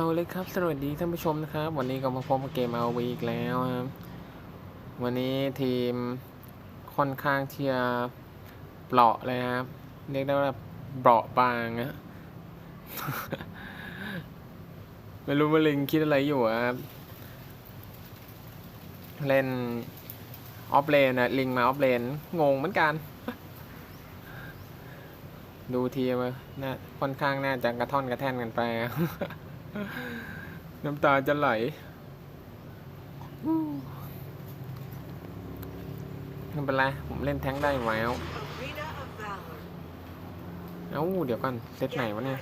เอาเลยครับ สวัสดีท่านผู้ชมนะครับ วันนี้ก็มาพบกับเกมเอาวีอีกแล้วครับ วันนี้ทีมค่อนข้างเที่จะเปราะเลยครับ เรียกได้ว่าเปราะบางนะไม่รู้ว่าลิงคิดอะไรอยู่ครับ เล่นออฟเลนนะลิงมาออฟเลน งงเหมือนกัน ดูทีมาน่าค่อนข้างน่าจะกระท่อนกระแท่นกันไป น้ำตาจะไหลไม่เป็นไรผมเล่นแท้งได้อยู่แล้วเอ้าเดี๋ยวก่อนเซตไหนวะเนี่ย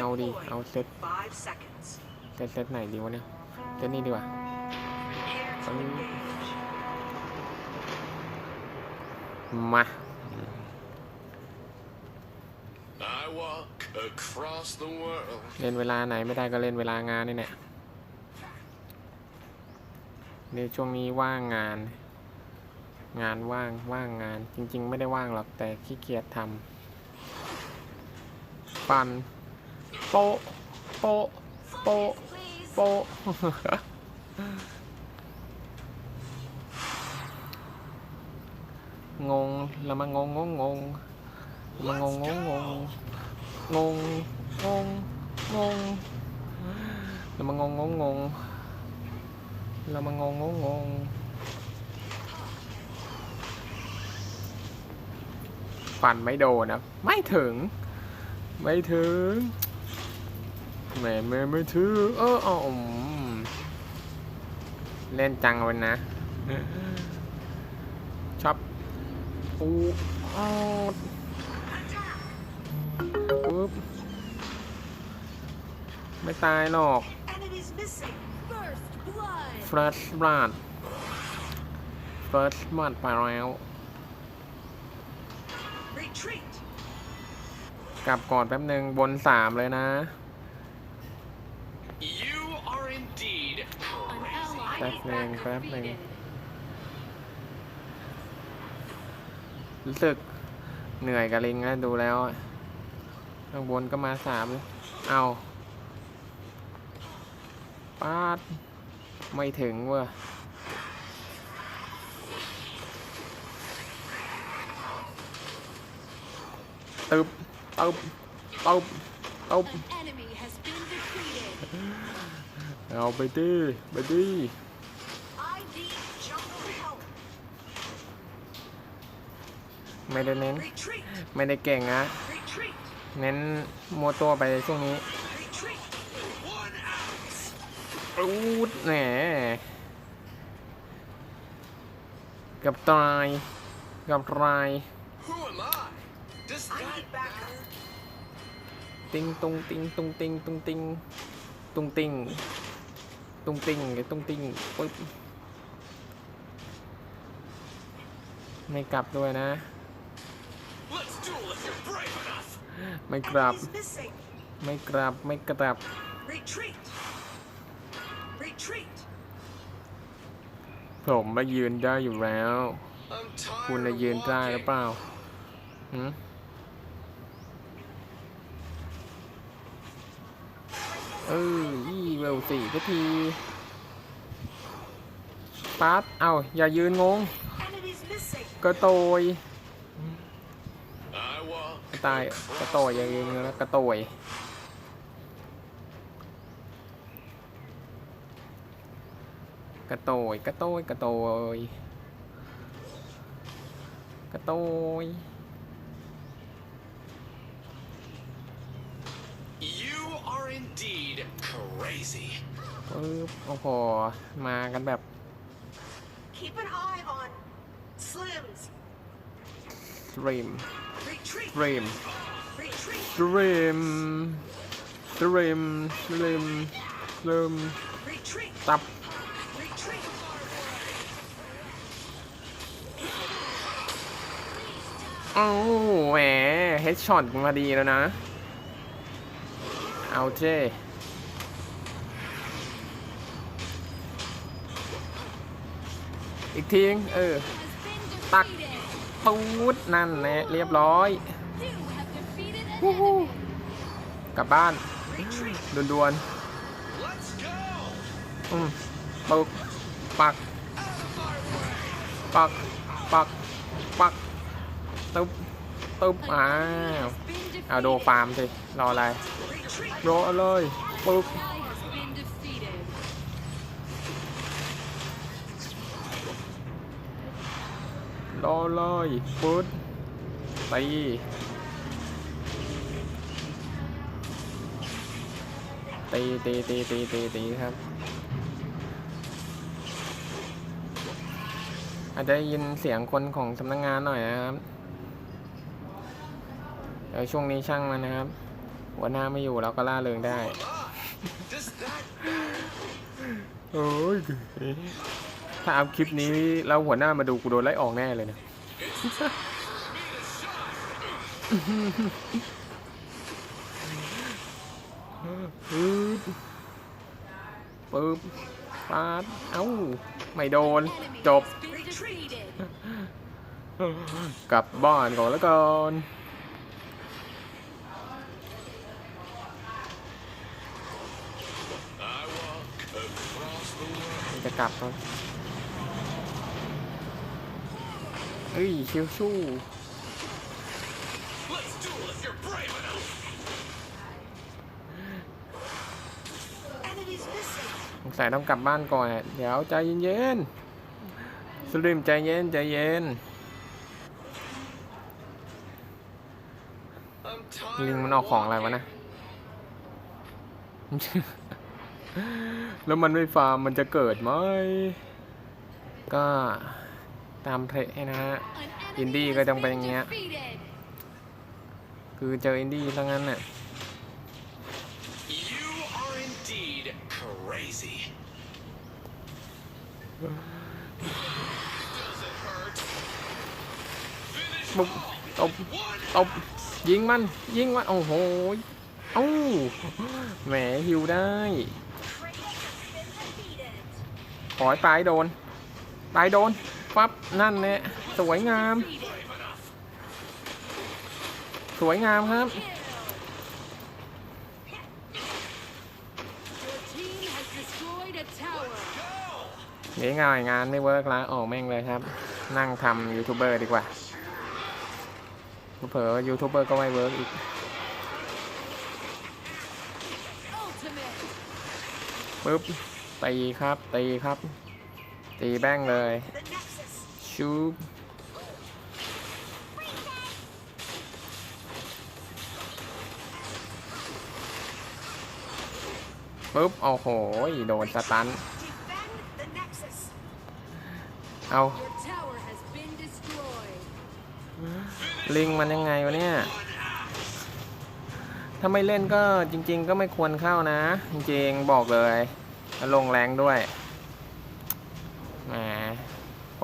เอาดิ deployed เอาเซตเซตเซตไหนดีวะเนี่ยเซตนี้ดีกว่ามา เล่นเวลาไหนไม่ได้ก็เล่นเวลางานนี่แหละในช่วงนี้ว่างงาน งานว่างว่างงาน จริง ๆ ไม่ได้ว่างหรอกแต่ขี้เกียจทำปันโปะโปะโปะโปะงงแล้วมางงงงงงมางงงงง งง งง งงงแล้วมางงงงงแล้วมางงงงงฟันไม่โดนนะ ไม่ถึง ไม่ถึงแม่ไม่ไม่ถึง เอออ๋ออมเล่นจังเลยนะชอบปูออ บไม่ตายหรอก Enemies missing. First blood. First Blood First Blood ไปแล้ว Retreat. กลับก่อนแป๊บหนึ่งบนสามเลยนะ You are indeed An crazy. ally That's is name, not crap name. defeated. รู้สึกเหนื่อยกับลิงแล้วดูแล้วอะ ข้างบนก็มาสามเลยเอาปาด ไม่ถึงเว้ยตึบตึบตึบตึบ An enemy has been defeated. เอาไปดิไปดิ I need jungle help. ไม่ได้เน้น Retreat. ไม่ได้เก่งนะ Retreat. เน้นมัวตัวไปช่วงนี้รูดแหนกับตายกับตายติงตุงติงตุงติงตุงติงตุงติงตุงติงตุงติงไม่กลับด้วยนะ ไม่กลับ Enemies missing. ไม่กลับไม่กลับ Retreat. Retreat. ผมมายืนได้อยู่แล้ว I'm tired คุณน่ะ of ยืนได้หรือ walking. เปล่าหืมเออยี่เวลสี่สักทีปั๊บเอาอย่ายืนงง Enemies missing. กระโตย I walk กระ ตายกระโตยอย่ายืนนะกระโตยกระโตยกระโตยกระโตยกระโตย You are indeed crazy. ปึ๊บโอ้โหมากันแบบ Keep an eye on Slims. ส ดรีมดรีมดรีมดรีมดรีมตับโอ้แหมเฮดช็อตมาดีแล้วนะ เอาเจอีกทีเออ ตัก ปูดนั่นแหละเรียบร้อยกลับบ้านด่วนๆอืมปึ๊บปัก ปัก ปัก ปักตึ๊บตึ๊บอ้าวเอาโดฟาร์มสิ รออะไร รอเลยปึ๊บ รอเลยปึ๊ดตีตีตีตีตีตีตีครับ อาจจะได้ยินเสียงคนของสำนักงานหน่อยนะครับเดี๋ยวช่วงนี้ช่างมันนะครับหัวหน้าไม่อยู่เราก็ล่าเริงได้ Does that โอ้ย ถ้าเอาคลิปนี้แล้วหัวหน้ามาดูกูโดนไล่ออกแน่เลยนะ ปึ๊บปึ๊บปาดเอ้า ไม่โดน จบ กลับบ้านก่อนแล้วกันจะกลับก่อน เอ้ยคิวชู่สงสัยต้องกลับบ้านก่อนเดี๋ยวใจเย็นๆสลิมใจเย็นใจเย็นลิงมันออกของอะไรวะนะ แล้วมันไม่ฟาร์มมันจะเกิดไหมก็ ตามเพลงนะฮะ An Indie enemy ก็ has ต้องเป็นอ been ย่างเงี้ย defeated. คือเจออินดี้ซะงั้นน่ะ You are indeed crazy. Does it hurt? Finish ปุ๊บ off. ตบ One ตบ ยิงมัน ยิงมัน โอ้โหเอ้าแหมฮิวได้ ขอให้ปลายโดนปลายโดน ปั๊บนั่นแหละสวยงาม สวยงามครับ Your team has destroyed a tower. เดี๋ยวงานงานไม่เวิร์กละออกแม่งเลยครับ นั่งทำยูทูบเบอร์ดีกว่าเผลอยูทูบเบอร์ก็ไม่เวิร์กอีกปึ๊บตีครับตีครับ ตีแบ้งเลย ชูบปึ๊บ โอ้โห โดนสตัน เอา ลิงมันยังไงวะเนี่ย ถ้าไม่เล่นก็จริง ๆ ก็ไม่ควรเข้านะ จริง ๆ บอกเลยแล้วลงแรงด้วย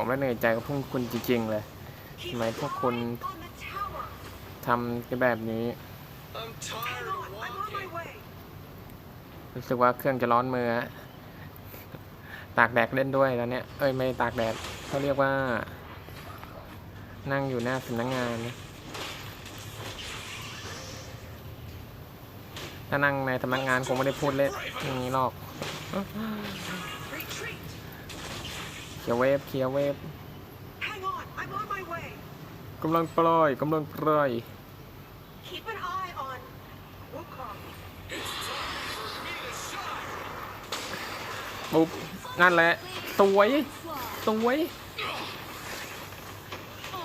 ผมแล้วเหนื่อยใจกับพวกคุณจริงๆเลย Keep Mày có your con- eye on the tower. ทำกันแบบนี้ รู้สึกว่าเครื่องจะร้อนมือฮะตากแดดเล่นด้วยตอนเนี้ยเอ้ยไม่ตากแดดเขาเรียกว่า นั่งอยู่หน้าสำนักงานนะถ้านั่งในสำนักงานคงไม่ได้พูดเล่นอย่างนี้หรอก ลียร์เวฟเคลียร์เวฟ Hang on. I'm on my way. กำลังปล่อยกำลังปล่อย Keep an eye on Wukong. ปุ๊บนั่นแหละสวย Onslaught. สวย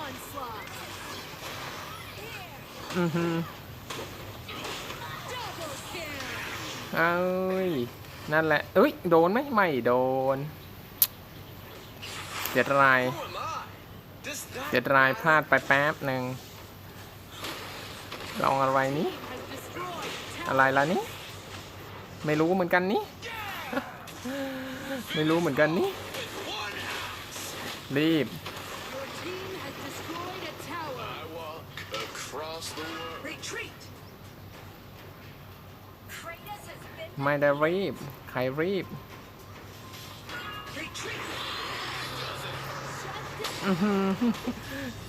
Onslaught. อือหือ Double kill. เอ้ยนั่นแหละเอ้ย โดนไหมไม่โดน เจ็ดราย Who am I? Does that เจ็ดรายพลาดไปแป๊บหนึ่งลองอะไรนี้ Has destroyed a tower. อะไรล่ะนี้ ไม่รู้เหมือนกันนี้ ไม่รู้เหมือนกันนี้ one axe? รีบ Your team has destroyed a tower. I walk across the world. Retreat. Kratos has been ไม่ได้รีบ ใครรีบ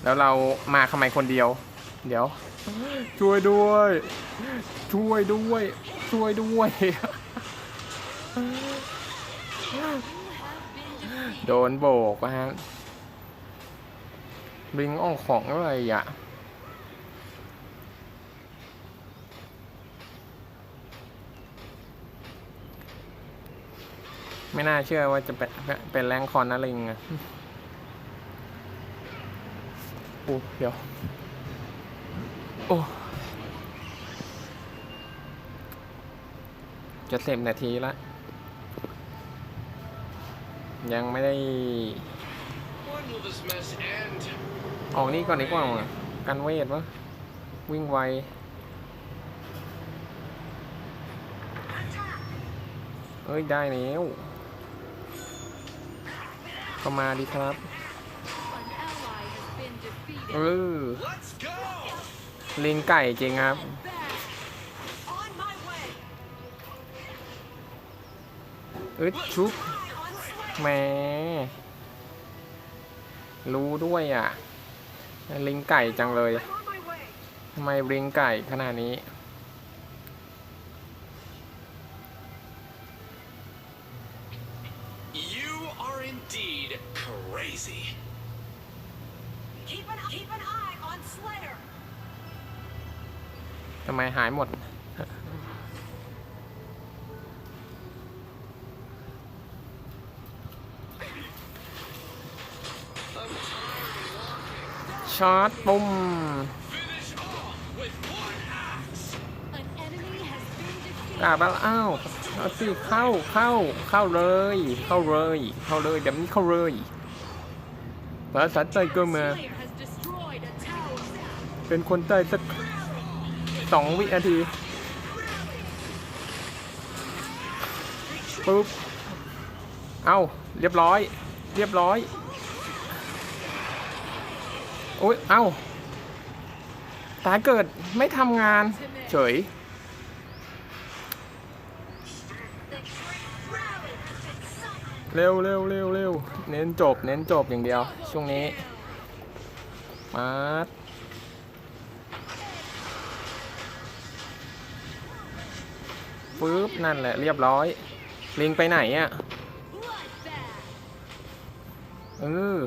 แล้วเรามาทำไมคนเดียว เดี๋ยว ช่วยด้วย ช่วยด้วย ช่วยด้วย โดนโบกนะฮะบิงอ้องของอะไรอะไม่น่าเชื่อว่าจะเป็นเป็นแรงคอนนาลิงอะ โอ้เดี๋ยว โอ้จะสิบนาทีละ ยังไม่ได้ ออกนี่ก่อนดีกว่ากันเวทวะวิ่งไวเอ้ย ได้แล้วก็มาดีครับ เออลิงไก่จริงครับ อึดชุบแหมรู้ด้วยอะ ลิงไก่จังเลย ทำไมลิงไก่ขนาดนี้ You are indeed crazy. Keep an keep an eye on Slayer. ทำไมหายหมดช็อตปุ่มกลับแล้วอ้าวเอาสิเข้าเข้าเข้าเลย เข้าเลย เข้าเลยแบบนี้เข้าเลยภาษาใต้ก็มา เป็นคนใต้สัก สองวินาทีปุ๊บ เอ้าเรียบร้อย เรียบร้อย โอ้ย เอ้าตายเกิดไม่ทำงาน เฉย เร็วเร็วเร็วเร็วเน้นจบ เน้นจบอย่างเดียว ช่วงนี้ มา ปึ๊บนั่นแหละเรียบร้อย ลิงไปไหนอะเออ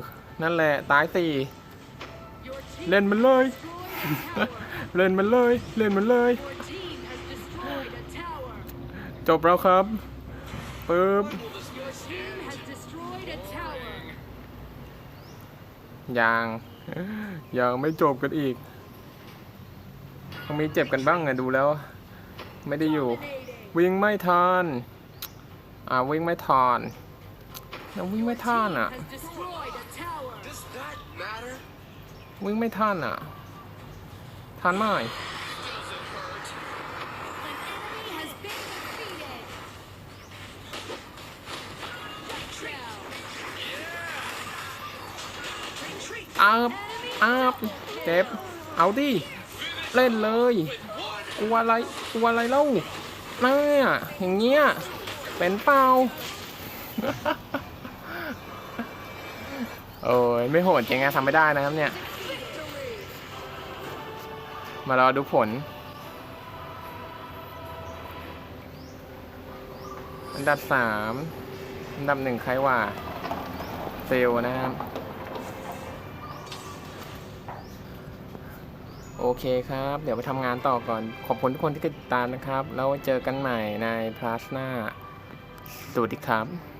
นั่นแหละตายสี่เล่นมันเลย เล่นมันเลย เล่นมันเลย จบแล้วครับปึ๊บยังยังไม่จบกันอีกต้งมีเจ็บกันบ้างไงดูแล้ว ไม่ได้อยู่ วิ่งไม่ทันอ่าวิ่งไม่ทันแล้ววิ่งไม่ทัน Team อะ has destroyed a tower. Does that matter? วิ่งไม่ทันอะ ทันไหม Does it hurt? An enemy has been defeated. Shutdown. อัพอัพเจ็บ เอาดิ เล่นเลย กลัวอะไร กลัวอะไรเล่า น่าอย่างเงี้ยเป็นเปล่าโอ้ยไม่โหดจริงอะทำไม่ได้นะครับเนี่ย มารอดูผล อันดับสามอันดับหนึ่งใครว่า เซลนะครับ โอเคครับ เดี๋ยวไปทำงานต่อก่อน ขอบคุณทุกคนที่ติดตามนะครับ แล้วเจอกันใหม่ในพลาสนาสวัสดีครับ